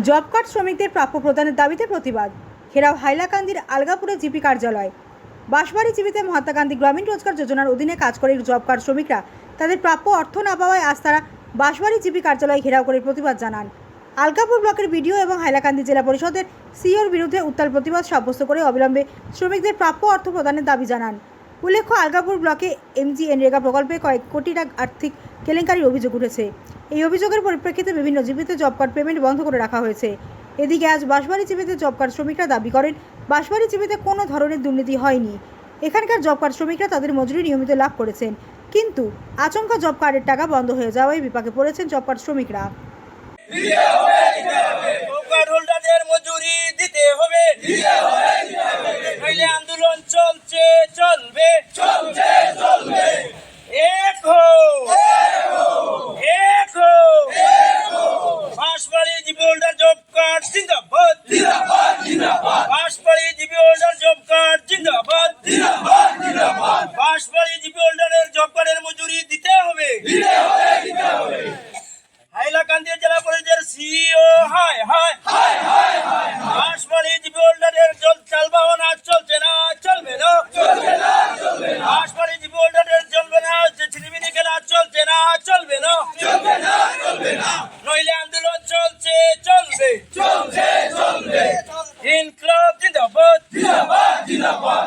Job card শ্রমিকদের প্রাপ্য প্রদানের দাবিতে প্রতিবাদ। ঘেরাও হাইলাকান্দির আলগাপুরে জিপি কার্যালয়। বাঁশবাড়ি জীবিতে মহাত্মা গান্ধী গ্রামীণ রোজগার যোজনার অধীনে কাজ করে জব কার্ড শ্রমিকরা তাদের প্রাপ্য অর্থ না পাওয়ায় আজ তারা বাঁশবাড়ি জিপি কার্যালয় ঘেরাও করে প্রতিবাদ জানান। আলকাপুর ব্লকের বিডিও এবং হাইলাকান্দি জেলা পরিষদের সিওর বিরুদ্ধে উত্তাল প্রতিবাদ সাব্যস্ত করে অবিলম্বে শ্রমিকদের প্রাপ্য অর্থ প্রদানের দাবি জানান। উল্লেখ্য, আলগাপুর ব্লকে এমজি এনরেগা প্রকল্পে কয়েক কোটি টাকা আর্থিক কেলেঙ্কারির অভিযোগ উঠেছে। এই অভিযোগের পরিপ্রেক্ষিতে বিভিন্ন জীবিতে জব কার্ড পেমেন্ট বন্ধ করে রাখা হয়েছে। এদিকে আজ বাঁশবাড়ি জীবিতে জব কার্ড শ্রমিকরা দাবি করেন, বাঁশবাড়ি জীবিতে কোনো ধরনের দুর্নীতি হয়নি। এখানকার জব কার্ড শ্রমিকরা তাদের মজুরি নিয়মিত লাভ করেছেন, কিন্তু আচমকা জব কার্ডের টাকা বন্ধ হয়ে যাওয়ায় বিপাকে পড়েছেন জব কার্ড শ্রমিকরা কার্ড হোল্ডারদের মজুরি দিতে হবে নইলে আন্দোলন চলছে চলবে চলছে চলবে এক হো এক হো Bansbari GB holder job card জিন্দাবাদ জিন্দাবাদ জিন্দাবাদ Bansbari GB holder job card জিন্দাবাদ জিন্দাবাদ জিন্দাবাদ জিবি হোল্ডারের জব কার্ডের মজুরি দিতে হবে। দিতে হবে দিতে হবে। হাইলাকান্দি জেলা পরিষদের সিইও হাই হাই হাই হাই হাই হাসপালি জিবি হোল্ডারের জল চাল বাহনা চলছে না চলবে না। চলবে না চলবে না। হাসপালি জিবি হোল্ডারের চলবে না যে ছিনিমিনি খেলা চলছে না চলবে না। চলবে না চলবে না। নইলে আন্দোলন চলছে চলবে। চলছে চলবে। ইনকলাব জিন্দাবাদ। জিন্দাবাদ জিন্দাবাদ।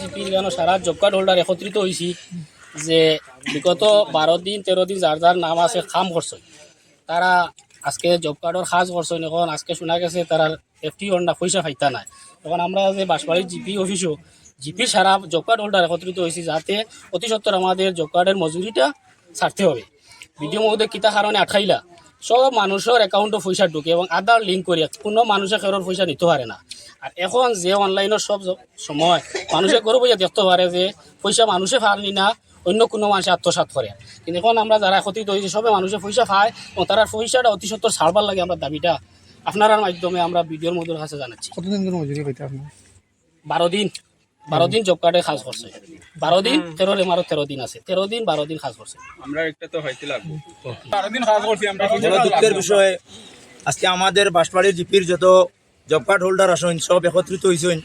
জিপির কেন সারা জব কার্ড হোল্ডার একত্রিত হয়েছি যে বিগত বারো দিন তেরো দিন যার যার নাম আছে খাম করছে তারা আজকে জব কার্ডের সাজ করছেন এখন, আজকে শোনা গেছে তারা এফটি না পয়সা ফাইতা নাই। এখন আমরা যে বাঁশবাড়ির জিপি অফিসও জিপি সারা জব কার্ড হোল্ডার একত্রিত হয়েছি যাতে অতি সত্তর আমাদের জব কার্ডের মজুরিটা ছাড়তে হবে ভিডিও মধ্যে কিতা কারণে আটকাইলা সব মানুষের অ্যাকাউন্টে পয়সা ঢুকে এবং আধার লিঙ্ক করিয়া কোনো মানুষে কারোর পয়সা নিতে পারে না। আর এখন যে অনলাইনের সব সময় মানুষে গরু বইয়া দেখতে পারে যে পয়সা মানুষে পারনি না অন্য কোনো মানুষে আত্মসাত করে কিন্তু এখন আমরা যারা একত্রিত হয়েছি সবে মানুষে পয়সা পায় এবং তারা পয়সাটা অতি সত্তর ছাড়বার লাগে আমরা দাবিটা আপনার মাধ্যমে আমরা ভিডিওর মধ্যে কাছে জানাচ্ছি। কতদিন ধরে মজুরি পাইতে আপনার বারো দিন। বারো দিন জব কার্ডে কাজ করছে। বারো দিন তেরো এমারো তেরো দিন আছে। তেরো দিন বারো দিন কাজ করছে। আমরা একটা তো হইতে লাগবো। বড় দুঃখের বিষয় আজকে আমাদের বাঁশবাড়ির জিপির যত জব কার্ড হোল্ডার আসেন সব একত্রিত হয়েছেন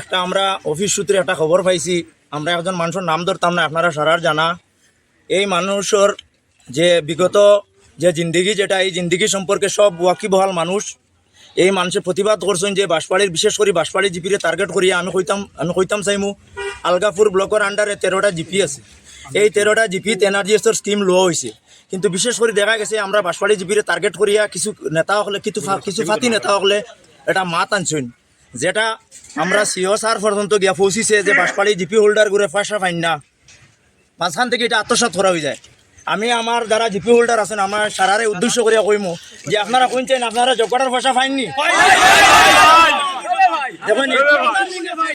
একটা আমরা অফিস সূত্রে একটা খবর পাইছি আমরা একজন মানুষের নাম ধরতাম না আপনারা সারার জানা। এই মানুষের যে বিগত যে জিন্দিগি যেটা এই জিন্দিগি সম্পর্কে সব ওয়াকিবহাল মানুষ এই মানুষের প্রতিবাদ করছেন যে বাঁশবাড়ির, বিশেষ করে বাঁশবাড়ি জিপিরে টার্গেট করিয়া আমি কইতাম আমি কইতাম চাইমু আলগাপুর ব্লকের আন্ডারে তেরোটা জিপি আছে। এই তেরোটা জিপিত এনার্জিএসের স্কিম লোৱা হয়েছে কিন্তু বিশেষ করে দেখা গেছে, আমরা বাঁশবাড়ি জিপিরে টার্গেট করিয়া কিছু নেতা হলে, কিছু কিছু ফাতি নেতা হলে এটা মাত আনছেন। যেটা আমরা সিও সার পর্যন্ত গিয়া পৌঁছিছে যে বাঁশবাড়ি জিপি হোল্ডার করে পয়সা ফাইন না। মাঝখান থেকে এটা আত্মসাত করা হয়ে যায়। আমি আমার যারা জিপি হোল্ডার আছেন আমার সারারে উদ্দেশ্য করিয়া কইমু যে আপনারা কইছেন আপনারা জবকাটার পয়সা পাইননি? দেখুন